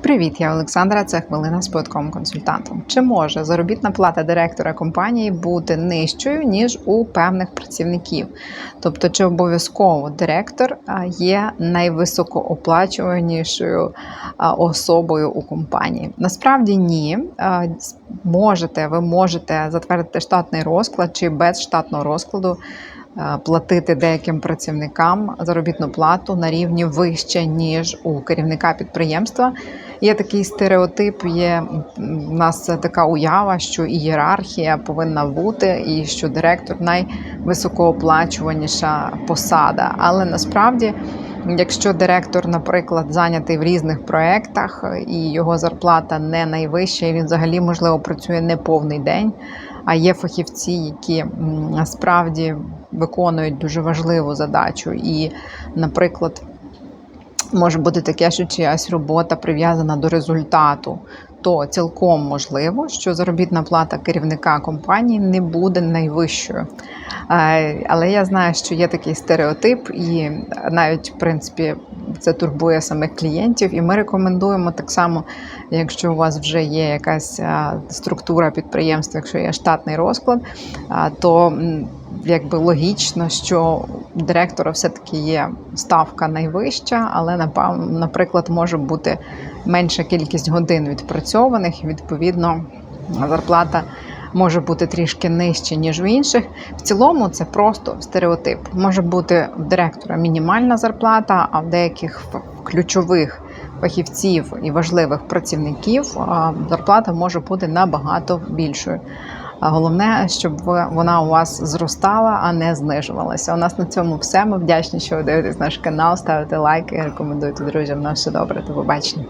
Привіт, я Олександра. Це хвилина з податковим консультантом. Чи може заробітна плата директора компанії бути нижчою ніж у певних працівників? Тобто, чи обов'язково директор є найвисокооплачуванішою особою у компанії? Насправді ні. Можете, ви можете затвердити штатний розклад чи без штатного розкладу платити деяким працівникам заробітну плату на рівні вище, ніж у керівника підприємства. Є такий стереотип, є в нас така уява, що ієрархія повинна бути, і що директор найвисокооплачуваніша посада. Але насправді, якщо директор, наприклад, зайнятий в різних проєктах і його зарплата не найвища, і він взагалі можливо працює не повний день. А є фахівці, які насправді виконують дуже важливу задачу. І, наприклад, може бути таке, що чиясь робота прив'язана до результату, то цілком можливо, що заробітна плата керівника компанії не буде найвищою. Е, Але я знаю, що є такий стереотип, і навіть в принципі це турбує самих клієнтів. І ми рекомендуємо так само, якщо у вас вже є якась структура підприємства, якщо є штатний розклад, то м, якби логічно, що у директора все-таки є ставка найвища, але наприклад, може бути менша кількість годин відпрацьованих, і відповідно зарплата може бути трішки нижче, ніж в інших. В цілому це просто стереотип. Може бути в директора мінімальна зарплата, а в деяких ключових фахівців і важливих працівників зарплата може бути набагато більшою. А Головне, щоб вона у вас зростала, а не знижувалася. У нас на цьому все. Ми вдячні, що ви дивитесь наш канал, ставите лайки, рекомендуйте друзям. На все добре. До побачення.